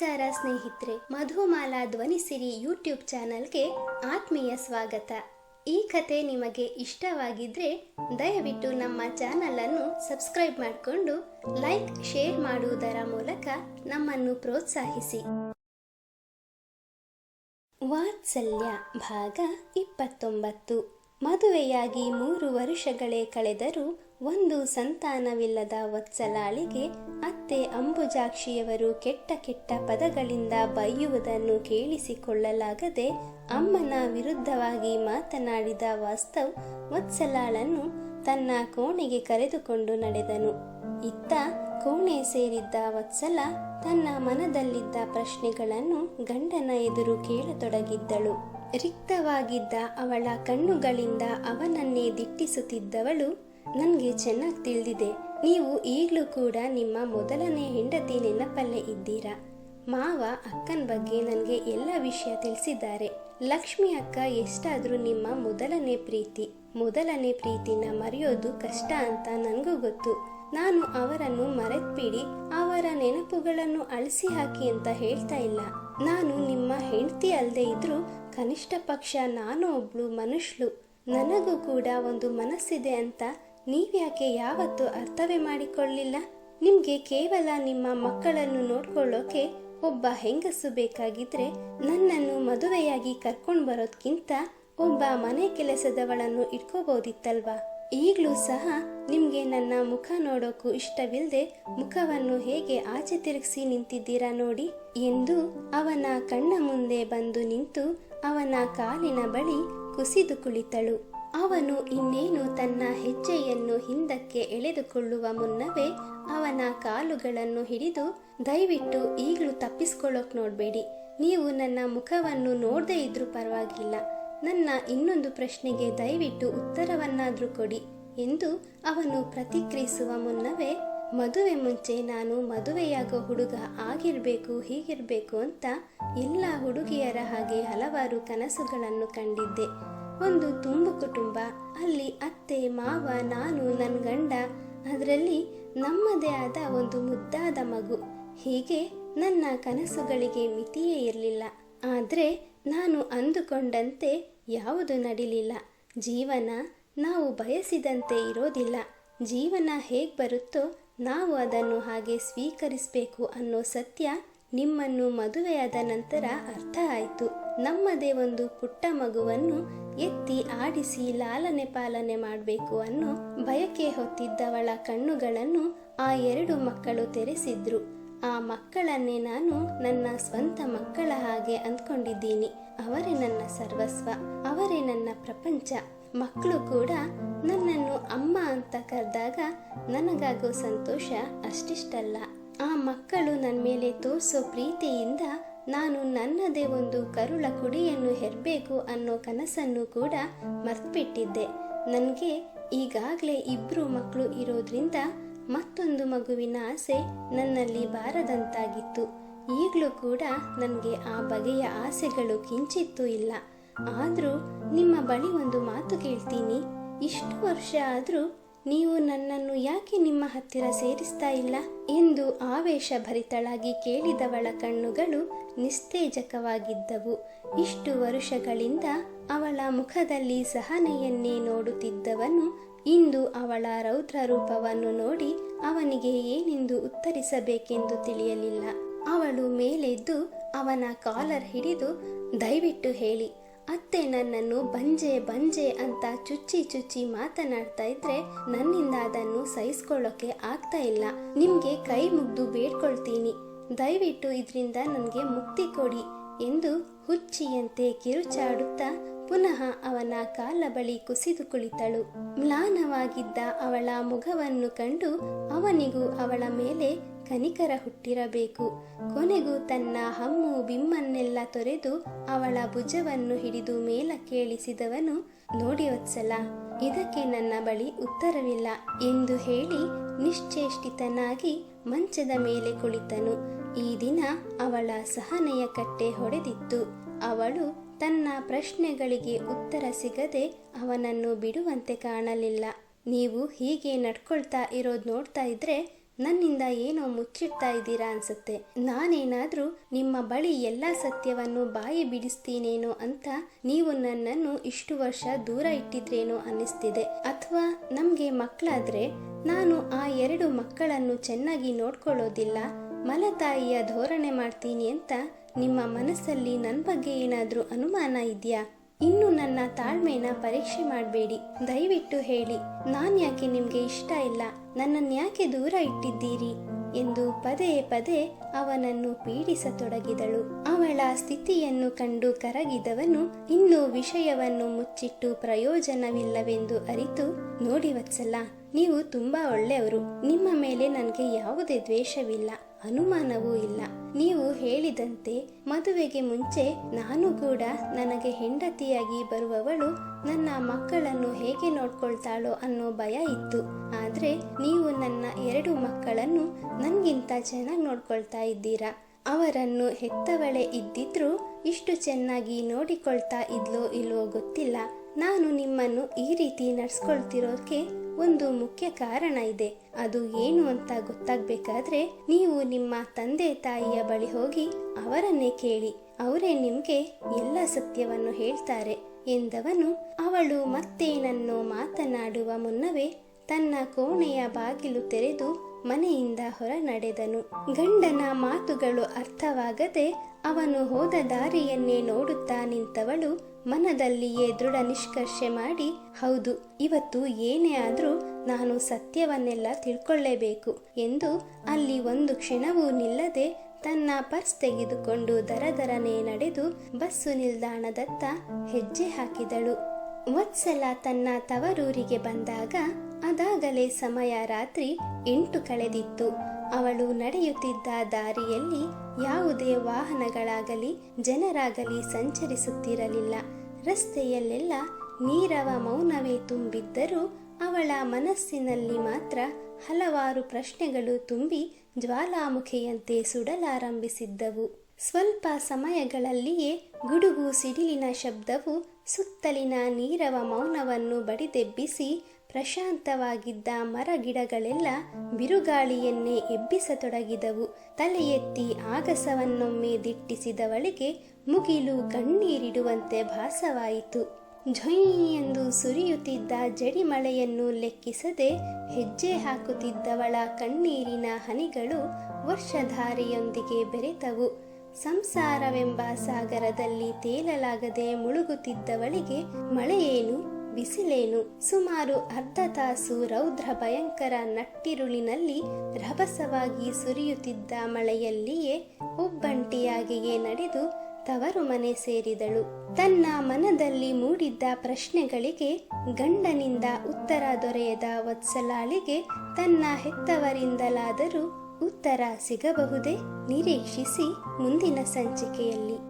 ನಮಸ್ಕಾರ ಸ್ನೇಹಿತರೆ, ಮಧುಮಾಲಾ ಧ್ವನಿಸಿರಿ ಯೂಟ್ಯೂಬ್ ಚಾನಲ್ಗೆ ಆತ್ಮೀಯ ಸ್ವಾಗತ. ಈ ಕತೆ ನಿಮಗೆ ಇಷ್ಟವಾಗಿದ್ರೆ ದಯವಿಟ್ಟು ನಮ್ಮ ಚಾನಲ್ ಅನ್ನು ಸಬ್ಸ್ಕ್ರೈಬ್ ಮಾಡಿಕೊಂಡು ಲೈಕ್, ಶೇರ್ ಮಾಡುವುದರ ಮೂಲಕ ನಮ್ಮನ್ನು ಪ್ರೋತ್ಸಾಹಿಸಿ. ವಾತ್ಸಲ್ಯ, ಭಾಗ ಇಪ್ಪತ್ತೊಂಬತ್ತು. ಮದುವೆಯಾಗಿ ಮೂರು ವರ್ಷಗಳೇ ಕಳೆದರೂ ಒಂದು ಸಂತಾನವಿಲ್ಲದ ವತ್ಸಲಾಳಿಗೆ ಅತ್ತೆ ಅಂಬುಜಾಕ್ಷಿಯವರು ಕೆಟ್ಟ ಕೆಟ್ಟ ಪದಗಳಿಂದ ಬೈಯುವುದನ್ನು ಕೇಳಿಸಿಕೊಳ್ಳಲಾಗದೆ ಅಮ್ಮನ ವಿರುದ್ಧವಾಗಿ ಮಾತನಾಡಿದ ವಾಸ್ತವ್ ವತ್ಸಲಾಳನ್ನು ತನ್ನ ಕೋಣೆಗೆ ಕರೆದುಕೊಂಡು ನಡೆದನು. ಇತ್ತ ಕೋಣೆ ಸೇರಿದ್ದ ವತ್ಸಲ ತನ್ನ ಮನದಲ್ಲಿದ್ದ ಪ್ರಶ್ನೆಗಳನ್ನು ಗಂಡನ ಎದುರು ಕೇಳತೊಡಗಿದ್ದಳು. ರಿಕ್ತವಾಗಿದ್ದ ಅವಳ ಕಣ್ಣುಗಳಿಂದ ಅವನನ್ನೇ ದಿಟ್ಟಿಸುತ್ತಿದ್ದವಳು ನನಗೆ ಚೆನ್ನಾಗಿ ತಿಳಿದಿದೆ. ನೀವು ಈಗಲೂ ಕೂಡ ನಿಮ್ಮ ಮೊದಲನೇ ಹೆಂಡತಿ ನೆನಪಲ್ಲೇ ಇದ್ದೀರಾ? ಮಾವ ಅಕ್ಕನ ಬಗ್ಗೆ ನನಗೆ ಎಲ್ಲ ವಿಷಯ ತಿಳಿಸಿದ್ದಾರೆ. ಲಕ್ಷ್ಮಿ ಅಕ್ಕ ಎಷ್ಟಾದರೂ ನಿಮ್ಮ ಮೊದಲನೇ ಪ್ರೀತಿ. ಮೊದಲನೇ ಪ್ರೀತಿನ ಮರೆಯೋದು ಕಷ್ಟ ಅಂತ ನನಗೂ ಗೊತ್ತು. ನಾನು ಅವರನ್ನು ಮರೆತ್ಬಿಡಿ, ಅವರ ನೆನಪುಗಳನ್ನು ಅಳಿಸಿ ಹಾಕಿ ಅಂತ ಹೇಳ್ತಾ ಇಲ್ಲ. ನಾನು ನಿಮ್ಮ ಹೆಂಡತಿ ಅಲ್ಲದೆ ಇದ್ರೂ ಕನಿಷ್ಠ ಪಕ್ಷ ನಾನು ಒಬ್ಳು ಮನುಷ್ಯಳು ನನಗೂ ಕೂಡ ಒಂದು ಮನಸ್ಸಿದೆ ಅಂತ ನೀವ್ಯಾಕೆ ಯಾವತ್ತೂ ಅರ್ಥವೇ ಮಾಡಿಕೊಳ್ಳಿಲ್ಲ? ನಿಮ್ಗೆ ಕೇವಲ ನಿಮ್ಮ ಮಕ್ಕಳನ್ನು ನೋಡ್ಕೊಳ್ಳೋಕೆ ಒಬ್ಬ ಹೆಂಗಸು ಬೇಕಾಗಿದ್ರೆ ನನ್ನನ್ನು ಮದುವೆಯಾಗಿ ಕರ್ಕೊಂಡು ಬರೋದ್ಕಿಂತ ಒಬ್ಬ ಮನೆ ಕೆಲಸದವಳನ್ನು ಇಟ್ಕೋಬಹುದಿತ್ತಲ್ವಾ ಈಗಲೂ ಸಹ ನಿಮ್ಗೆ ನನ್ನ ಮುಖ ನೋಡೋಕ್ಕೂ ಇಷ್ಟವಿಲ್ಲದೆ ಮುಖವನ್ನು ಹೇಗೆ ಆಚೆ ತಿರುಗಿಸಿ ನಿಂತಿದ್ದೀರಾ ನೋಡಿ. ಎಂದು ಅವನ ಕಣ್ಣ ಮುಂದೆ ಬಂದು ನಿಂತು ಅವನ ಕಾಲಿನ ಬಳಿ ಕುಸಿದು ಕುಳಿತಳು. ಅವನು ಇನ್ನೇನು ತನ್ನ ಹೆಜ್ಜೆಯನ್ನು ಹಿಂದಕ್ಕೆ ಎಳೆದುಕೊಳ್ಳುವ ಮುನ್ನವೇ ಅವನ ಕಾಲುಗಳನ್ನು ಹಿಡಿದು, ದಯವಿಟ್ಟು ಈಗಲೂ ತಪ್ಪಿಸ್ಕೊಳ್ಳೋಕ್ ನೋಡಬೇಡಿ. ನೀವು ನನ್ನ ಮುಖವನ್ನು ನೋಡದೇ ಇದ್ರೂ ಪರವಾಗಿಲ್ಲ. ನನ್ನ ಇನ್ನೊಂದು ಪ್ರಶ್ನೆಗೆ ದಯವಿಟ್ಟು ಉತ್ತರವನ್ನಾದರೂ ಕೊಡಿ ಎಂದು ಅವನು ಪ್ರತಿಕ್ರಿಯಿಸುವ ಮುನ್ನವೇ, ಮದುವೆ ಮುಂಚೆ ನಾನು ಮದುವೆಯಾಗೋ ಹುಡುಗ ಆಗಿರ್ಬೇಕು, ಹೀಗಿರ್ಬೇಕು ಅಂತ ಎಲ್ಲ ಹುಡುಗಿಯರ ಹಾಗೆ ಹಲವಾರು ಕನಸುಗಳನ್ನು ಕಂಡಿದ್ದೆ. ಒಂದು ತುಂಬು ಕುಟುಂಬ. ಅಲ್ಲಿ ಅತ್ತೆ, ಮಾವ, ನಾನು ನನ್ನ ಗಂಡ. ಅದರಲ್ಲಿ ನಮ್ಮದೇ ಆದ ಒಂದು ಮುದ್ದಾದ ಮಗು. ಹೀಗೆ ನನ್ನ ಕನಸುಗಳಿಗೆ ಮಿತಿಯೇ ಇರಲಿಲ್ಲ. ಆದರೆ ನಾನು ಅಂದುಕೊಂಡಂತೆ ಯಾವುದು ನಡೀಲಿಲ್ಲ. ಜೀವನ ನಾವು ಬಯಸಿದಂತೆ ಇರೋದಿಲ್ಲ. ಜೀವನ ಹೇಗೆ ಬರುತ್ತೋ ನಾವು ಅದನ್ನು ಹಾಗೆ ಸ್ವೀಕರಿಸಬೇಕು ಅನ್ನೋ ಸತ್ಯ ನಿಮ್ಮನ್ನು ಮದುವೆಯಾದ ನಂತರ ಅರ್ಥ ಆಯಿತು. ನಮ್ಮದೇ ಒಂದು ಪುಟ್ಟ ಮಗುವನ್ನು ಎತ್ತಿ ಆಡಿಸಿ ಲಾಲನೆ ಪಾಲನೆ ಮಾಡಬೇಕು ಅನ್ನೋ ಬಯಕೆ ಹೊತ್ತಿದ್ದವಳ ಕಣ್ಣುಗಳನ್ನು ಆ ಎರಡು ಮಕ್ಕಳು ತೆರೆಸಿದ್ರು. ಆ ಮಕ್ಕಳನ್ನೇ ನಾನು ನನ್ನ ಸ್ವಂತ ಮಕ್ಕಳ ಹಾಗೆ ಅಂದ್ಕೊಂಡಿದ್ದೀನಿ. ಅವರೇ ನನ್ನ ಸರ್ವಸ್ವ, ಅವರೇ ನನ್ನ ಪ್ರಪಂಚ. ಮಕ್ಕಳು ಕೂಡ ನನ್ನನ್ನು ಅಮ್ಮ ಅಂತ ಕರೆದಾಗ ನನಗಾಗೋ ಸಂತೋಷ ಅಷ್ಟಿಷ್ಟಲ್ಲ. ಆ ಮಕ್ಕಳು ನನ್ನ ಮೇಲೆ ತೋರಿಸೋ ಪ್ರೀತಿಯಿಂದ ನಾನು ನನ್ನದೇ ಒಂದು ಕರುಳ ಕುಡಿಯನ್ನು ಹೆರಬೇಕು ಅನ್ನೋ ಕನಸನ್ನು ಕೂಡ ಮರ್ತುಬಿಟ್ಟಿದ್ದೆ. ನನಗೆ ಈಗಾಗಲೇ ಇಬ್ಬರು ಮಕ್ಕಳು ಇರೋದ್ರಿಂದ ಮತ್ತೊಂದು ಮಗುವಿನ ಆಸೆ ನನ್ನಲ್ಲಿ ಬಾರದಂತಾಗಿತ್ತು. ಈಗಲೂ ಕೂಡ ನನಗೆ ಆ ಬಗೆಯ ಆಸೆಗಳು ಕಿಂಚಿತ್ತೂ ಇಲ್ಲ. ಆದರೂ ನಿಮ್ಮ ಬಳಿ ಒಂದು ಮಾತು ಕೇಳ್ತೀನಿ. ಇಷ್ಟು ವರ್ಷ ಆದರೂ ನೀವು ನನ್ನನ್ನು ಯಾಕೆ ನಿಮ್ಮ ಹತ್ತಿರ ಸೇರಿಸ್ತಾ ಇಲ್ಲ? ಎಂದು ಆವೇಶ ಭರಿತಳಾಗಿ ಕೇಳಿದವಳ ಕಣ್ಣುಗಳು ನಿಸ್ತೇಜಕವಾಗಿದ್ದವು. ಇಷ್ಟು ವರುಷಗಳಿಂದ ಅವಳ ಮುಖದಲ್ಲಿ ಸಹನೆಯನ್ನೇ ನೋಡುತ್ತಿದ್ದವನು ಇಂದು ಅವಳ ರೌದ್ರ ರೂಪವನ್ನು ನೋಡಿ ಅವನಿಗೆ ಏನೆಂದು ಉತ್ತರಿಸಬೇಕೆಂದು ತಿಳಿಯಲಿಲ್ಲ. ಅವಳು ಮೇಲೆದ್ದು ಅವನ ಕಾಲರ್ ಹಿಡಿದು, ದಯವಿಟ್ಟು ಹೇಳಿ ಅತ್ತೆ ನನ್ನನ್ನು ಬಂಜೆ ಬಂಜೆ ಅಂತ ಚುಚ್ಚಿ ಚುಚ್ಚಿ ಮಾತನಾಡ್ತಾ ಇದ್ರೆ ನನ್ನಿಂದ ಅದನ್ನು ಸಹಿಸ್ಕೊಳ್ಳೋಕೆ ಆಗ್ತಾ ಇಲ್ಲ. ನಿಮ್ಗೆ ಕೈ ಮುಗ್ದು ಬೇಡ್ಕೊಳ್ತೀನಿ. ದಯವಿಟ್ಟು ಇದರಿಂದ ನನಗೆ ಮುಕ್ತಿ ಕೊಡಿ ಎಂದು ಹುಚ್ಚಿಯಂತೆ ಕಿರುಚಾಡುತ್ತಾ ಪುನಃ ಅವನ ಕಾಲ ಬಳಿ ಕುಸಿದು ಕುಳಿತಳು. ಮ್ಲಾನವಾಗಿದ್ದ ಅವಳ ಮುಖವನ್ನು ಕಂಡು ಅವನಿಗೂ ಅವಳ ಮೇಲೆ ಕನಿಕರ ಹುಟ್ಟಿರಬೇಕು. ಕೊನೆಗೂ ತನ್ನ ಹಮ್ಮು ಬಿಮ್ಮನ್ನೆಲ್ಲ ತೊರೆದು ಅವಳ ಭುಜವನ್ನು ಹಿಡಿದು ಮೇಲ ಕೇಳಿಸಿದವನು, ನೋಡಿ ವತ್ಸಲ, ಇದಕ್ಕೆ ನನ್ನ ಬಳಿ ಉತ್ತರವಿಲ್ಲ ಎಂದು ಹೇಳಿ ನಿಶ್ಚೇಷ್ಟಿತನಾಗಿ ಮಂಚದ ಮೇಲೆ ಕುಳಿತನು. ಈ ದಿನ ಅವಳ ಸಹನೆಯ ಕಟ್ಟೆ ಹೊಡೆದಿತ್ತು. ಅವಳು ತನ್ನ ಪ್ರಶ್ನೆಗಳಿಗೆ ಉತ್ತರ ಸಿಗದೆ ಅವನನ್ನು ಬಿಡುವಂತೆ ಕಾಣಲಿಲ್ಲ. ನೀವು ಹೀಗೆ ನಡ್ಕೊಳ್ತಾ ಇರೋದು ನೋಡ್ತಾ ಇದ್ರೆ ನನ್ನಿಂದ ಏನೋ ಮುಚ್ಚಿಡ್ತಾ ಇದ್ದೀರಾ ಅನ್ಸುತ್ತೆ. ನಾನೇನಾದರೂ ನಿಮ್ಮ ಬಳಿ ಎಲ್ಲ ಸತ್ಯವನ್ನು ಬಾಯಿ ಬಿಡಿಸ್ತೀನೇನೋ ಅಂತ ನೀವು ನನ್ನನ್ನು ಇಷ್ಟು ವರ್ಷ ದೂರ ಇಟ್ಟಿದ್ರೇನೋ ಅನ್ನಿಸ್ತಿದೆ. ಅಥವಾ ನಮಗೆ ಮಕ್ಕಳಾದ್ರೆ ನಾನು ಆ ಎರಡು ಮಕ್ಕಳನ್ನು ಚೆನ್ನಾಗಿ ನೋಡ್ಕೊಳ್ಳೋದಿಲ್ಲ, ಮಲತಾಯಿಯ ಧೋರಣೆ ಮಾಡ್ತೀನಿ ಅಂತ ನಿಮ್ಮ ಮನಸ್ಸಲ್ಲಿ ನನ್ನ ಬಗ್ಗೆ ಏನಾದರೂ ಅನುಮಾನ ಇದೆಯಾ? ಇನ್ನು ನನ್ನ ತಾಳ್ಮೆನ ಪರೀಕ್ಷೆ ಮಾಡಬೇಡಿ. ದಯವಿಟ್ಟು ಹೇಳಿ. ನಾನು ಯಾಕೆ ನಿಮಗೆ ಇಷ್ಟ ಇಲ್ಲ? ನನ್ನನ್ನು ಯಾಕೆ ದೂರ ಇಟ್ಟಿದ್ದೀರಿ? ಎಂದು ಪದೇ ಪದೇ ಅವನನ್ನು ಪೀಡಿಸತೊಡಗಿದಳು. ಅವಳ ಸ್ಥಿತಿಯನ್ನು ಕಂಡು ಕರಗಿದವನು ಇನ್ನು ವಿಷಯವನ್ನು ಮುಚ್ಚಿಟ್ಟು ಪ್ರಯೋಜನವಿಲ್ಲವೆಂದು ಅರಿತು, ನೋಡಿ ವತ್ಸಲ, ನೀವು ತುಂಬಾ ಒಳ್ಳೆಯವರು. ನಿಮ್ಮ ಮೇಲೆ ನನಗೆ ಯಾವುದೇ ದ್ವೇಷವಿಲ್ಲ. ಅನುಮಾನವೂ ಇಲ್ಲ. ನೀವು ಹೇಳಿದಂತೆ ಮದುವೆಗೆ ಮುಂಚೆ ನಾನು ಕೂಡ ನನಗೆ ಹೆಂಡತಿಯಾಗಿ ಬರುವವಳು, ನನ್ನ ಮಕ್ಕಳನ್ನು ಹೇಗೆ ನೋಡ್ಕೊಳ್ತಾಳೋ ಅನ್ನೋ ಭಯ ಇತ್ತು. ಆದ್ರೆ ನೀವು ನನ್ನ ಎರಡು ಮಕ್ಕಳನ್ನು ನನ್ಗಿಂತ ಚೆನ್ನಾಗಿ ನೋಡ್ಕೊಳ್ತಾ ಇದ್ದೀರಾ? ಅವರನ್ನು ಹೆತ್ತವಳೆ ಇದ್ದಿದ್ರೂ ಇಷ್ಟು ಚೆನ್ನಾಗಿ ನೋಡಿಕೊಳ್ತಾ ಇದ್ಲೋ ಇಲ್ವೋ ಗೊತ್ತಿಲ್ಲ. ನಾನು ನಿಮ್ಮನ್ನು ಈ ರೀತಿ ನಡ್ಸ್ಕೊಳ್ತಿರೋಕೆ ಒಂದು ಮುಖ್ಯ ಕಾರಣ ಇದೆ. ಅದು ಏನು ಅಂತ ಗೊತ್ತಾಗ್ಬೇಕಾದ್ರೆ ನೀವು ನಿಮ್ಮ ತಂದೆ ತಾಯಿಯ ಬಳಿ ಹೋಗಿ ಅವರನ್ನೇ ಕೇಳಿ. ಅವರೇ ನಿಮ್ಗೆ ಎಲ್ಲ ಸತ್ಯವನ್ನು ಹೇಳ್ತಾರೆ ಎಂದವನು ಅವಳು ಮತ್ತೆ ಮತ್ತೇನನ್ನೋ ಮಾತನಾಡುವ ಮುನ್ನವೇ ತನ್ನ ಕೋಣೆಯ ಬಾಗಿಲು ತೆರೆದು ಮನೆಯಿಂದ ಹೊರ ನಡೆದನು ಗಂಡನ ಮಾತುಗಳು ಅರ್ಥವಾಗದೆ ಅವನು ಹೋದ ದಾರಿಯನ್ನೇ ನೋಡುತ್ತಾ ನಿಂತವಳು ಮನದಲ್ಲಿಯೇ ದೃಢ ನಿಷ್ಕರ್ಷೆ ಮಾಡಿ, ಹೌದು, ಇವತ್ತು ಏನೇ ಆದರೂ ನಾನು ಸತ್ಯವನ್ನೆಲ್ಲ ತಿಳ್ಕೊಳ್ಳೇಬೇಕು ಎಂದು ಅಲ್ಲಿ ಒಂದು ಕ್ಷಣವೂ ನಿಲ್ಲದೆ ತನ್ನ ಪರ್ಸ್ ತೆಗೆದುಕೊಂಡು ದರದರನೆ ನಡೆದು ಬಸ್ಸು ನಿಲ್ದಾಣದತ್ತ ಹೆಜ್ಜೆ ಹಾಕಿದಳು. ವತ್ಸಲ ತನ್ನ ತವರೂರಿಗೆ ಬಂದಾಗ ಅದಾಗಲೇ ಸಮಯ ರಾತ್ರಿ ಎಂಟು ಕಳೆದಿತ್ತು. ಅವಳು ನಡೆಯುತ್ತಿದ್ದ ದಾರಿಯಲ್ಲಿ ಯಾವುದೇ ವಾಹನಗಳಾಗಲಿ, ಜನರಾಗಲಿ ಸಂಚರಿಸುತ್ತಿರಲಿಲ್ಲ. ರಸ್ತೆಯಲ್ಲೆಲ್ಲ ನೀರವ ಮೌನವೇ ತುಂಬಿದ್ದರೂ ಅವಳ ಮನಸ್ಸಿನಲ್ಲಿ ಮಾತ್ರ ಹಲವಾರು ಪ್ರಶ್ನೆಗಳು ತುಂಬಿ ಜ್ವಾಲಾಮುಖಿಯಂತೆ ಸುಡಲಾರಂಭಿಸಿದ್ದವು. ಸ್ವಲ್ಪ ಸಮಯಗಳಲ್ಲಿಯೇ ಗುಡುಗು ಸಿಡಿಲಿನ ಶಬ್ದವು ಸುತ್ತಲಿನ ನೀರವ ಮೌನವನ್ನು ಬಡಿದೆಬ್ಬಿಸಿ ಪ್ರಶಾಂತವಾಗಿದ್ದ ಮರಗಿಡಗಳೆಲ್ಲ ಬಿರುಗಾಳಿಯನ್ನೇ ಎಬ್ಬಿಸತೊಡಗಿದವು. ತಲೆ ಎತ್ತಿ ಆಗಸವನ್ನೊಮ್ಮೆ ದಿಟ್ಟಿಸಿದವಳಿಗೆ ಮುಗಿಲು ಕಣ್ಣೀರಿಡುವಂತೆ ಭಾಸವಾಯಿತು. ಝೊಯ್ ಎಂದು ಸುರಿಯುತ್ತಿದ್ದ ಜಡಿಮಳೆಯನ್ನು ಲೆಕ್ಕಿಸದೆ ಹೆಜ್ಜೆ ಹಾಕುತ್ತಿದ್ದವಳ ಕಣ್ಣೀರಿನ ಹನಿಗಳು ವರ್ಷಧಾರೆಯೊಂದಿಗೆ ಬೆರೆತವು. ಸಂಸಾರವೆಂಬ ಸಾಗರದಲ್ಲಿ ತೇಲಲಾಗದೆ ಮುಳುಗುತ್ತಿದ್ದವಳಿಗೆ ಮಳೆಯೇನು? ಬಿಸಿಲೇನು? ಸುಮಾರು ಅರ್ಧ ತಾಸು ರೌದ್ರ ಭಯಂಕರ ನಟ್ಟಿರುಳಿನಲ್ಲಿ ರಭಸವಾಗಿ ಸುರಿಯುತ್ತಿದ್ದ ಮಳೆಯಲ್ಲಿಯೇ ಒಬ್ಬಂಟಿಯಾಗಿಯೇ ನಡೆದು ತವರು ಮನೆ ಸೇರಿದಳು. ತನ್ನ ಮನದಲ್ಲಿ ಮೂಡಿದ್ದ ಪ್ರಶ್ನೆಗಳಿಗೆ ಗಂಡನಿಂದ ಉತ್ತರ ದೊರೆಯದ ವತ್ಸಲಾಳಿಗೆ ತನ್ನ ಹೆತ್ತವರಿಂದಲಾದರೂ ಉತ್ತರ ಸಿಗಬಹುದೇ? ನಿರೀಕ್ಷಿಸಿ ಮುಂದಿನ ಸಂಚಿಕೆಯಲ್ಲಿ.